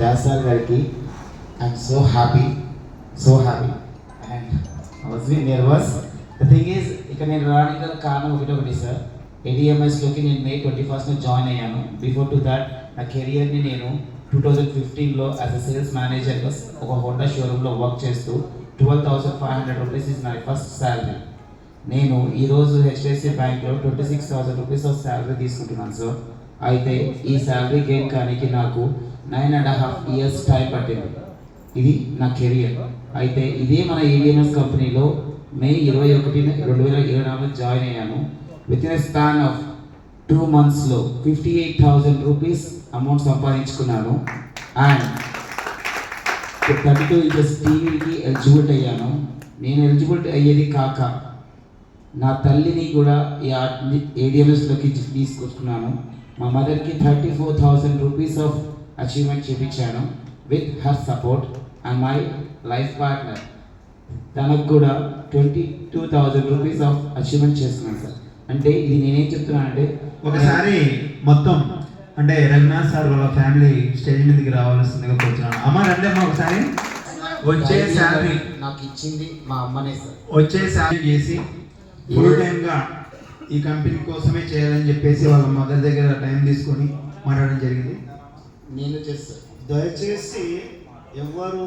దాసాల్ గారికి I am so happy so happy and was be nervous the thing is ఇక్కడ నేను రావడానికి గల కారణం ఒకటి ఒకటి సార్ ఏడిఎంఎస్లోకి నేను మే ట్వంటీ ఫస్ట్న జాయిన్ అయ్యాను. బిఫోర్ టు దాట్ నా కెరియర్ని నేను టూ థౌజండ్ ఫిఫ్టీన్లో యాజ్ అ సేల్స్ మేనేజర్గా ఒక హోండా షోరూంలో వర్క్ చేస్తూ twelve thousand five hundred rupees is my first salary నేను ఈరోజు హెచ్డిఎఫ్సి బ్యాంక్లో twenty six thousand rupees of salary తీసుకుంటున్నాను సార్ అయితే ఈ శాలరీ గెయిన్ కానీ నాకు nine and half years time పట్టింది. ఇది నా కెరియర్ అయితే ఇదే మన ఏవిఎంఎస్ కంపెనీలో మే ఇరవై ఒకటి రెండు వేల ఇరవై నాలుగు జాయిన్ అయ్యాను. With in span of two మంత్స్లో fifty eight thousand rupees amount సంపాదించుకున్నాను. And thirty two inches టీవీకి ఎలిజిబుల్ అయ్యాను. నేను ఎలిజిబుల్ అయ్యేది కాక నా తల్లిని కూడా ఈ ఏడిఎంఎస్లోకి తీసుకొచ్చుకున్నాను. మా మదర్కి thirty four thousand rupees of achievement చేయించాను with her support and my life partner తనకు కూడా twenty two thousand rupees of achievement చేస్తున్నాను సార్. అంటే ఇది నేనేం చెప్తున్నానంటే ఒకసారి మొత్తం అంటే రఘునాథ్ సార్ వాళ్ళ ఫ్యామిలీ స్టేజ్ మీదకి రావాల్సిందిగా కూర్చున్నాను అమ్మ రండి అమ్మ ఒకసారి. వచ్చే శాలరీ నాకు ఇచ్చింది మా అమ్మనే సార్. వచ్చే శాలరీ చేసి ఫుల్ టైమ్గా ఈ కంపెనీ కోసమే చేయాలని చెప్పేసి వాళ్ళ మదర్ దగ్గర టైం తీసుకొని మాట్లాడడం జరిగింది. నేను చేస్తాను. దయచేసి ఎవరు.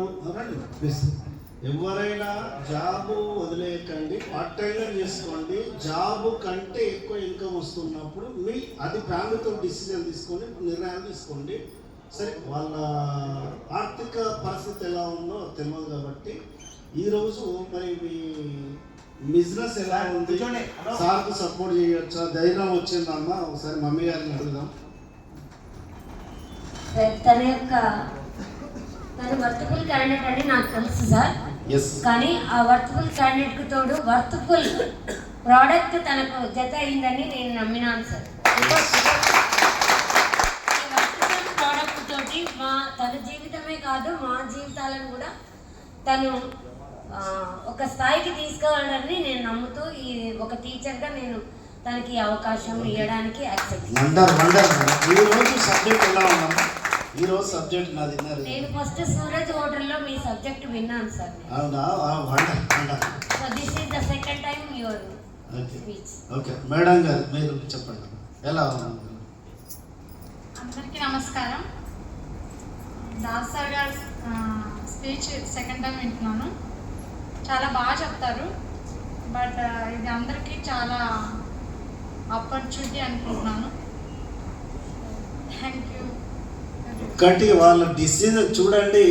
ఎవరైనా జాబు వదిలేయకండి పార్ట్ టైంగా చేసుకోండి. జాబు కంటే ఎక్కువ ఇన్కమ్ వస్తున్నప్పుడు మీ అది ఫ్యామిలీతో డిసిజన్ తీసుకొని నిర్ణయాలు తీసుకోండి. సరే వాళ్ళ ఆర్థిక పరిస్థితి ఎలా ఉందో తెలియదు కాబట్టి ఈరోజు మరి మీ బిజినెస్ ఎలా ఉంది? సార్కు సపోర్ట్ చేయొచ్చా? ధైర్యం వచ్చిందమ్మా ఒకసారి మమ్మీ గారిని అడుగుదాం. తన యొక్క తన వర్తఫుల్ క్యాండిడేట్ అని నాకు తెలుసు సార్. కానీ ఆ వర్తఫుల్ క్యాండిడేట్కి తోడు వర్తఫుల్ ప్రోడక్ట్ తనకు జత అయిందని నేను నమ్మినాను సార్. ప్రోడక్ట్ తోటి మా తన జీవితమే కాదు మా జీవితాలను కూడా తను ఒక స్థాయికి తీసుకెళ్ళాలని నేను నమ్ముతూ ఈ ఒక టీచర్గా నేను తనకి అవకాశం ఇవ్వడానికి యాక్సెప్ట్ ఈ రోజు సబ్జెక్ట్ ఎలా ఉన్నాం ఈ రోజు సబ్జెక్ట్ నాది విన్నారు నేను ఫస్ట్ సూరజ్ హోటల్లో మీ సబ్జెక్ట్ విన్నాను సార్ అవునా? Wonder wonder so this is the second time your speech. Okay. Madam గారు మీరు చెప్పండి. ఎలా ఉంది అందరికీ నమస్కారం. దాస్ సార్ గారి స్పీచ్ సెకండ్ టైం వింటున్నాను. చాలా బాగా చెప్తారు. బట్ ఇది అందరికీ చాలా ఆపర్చునిటీ అనుకుంటున్నాను. ఒక్కటి వాళ్ళ డిసీజ్ చూడండి.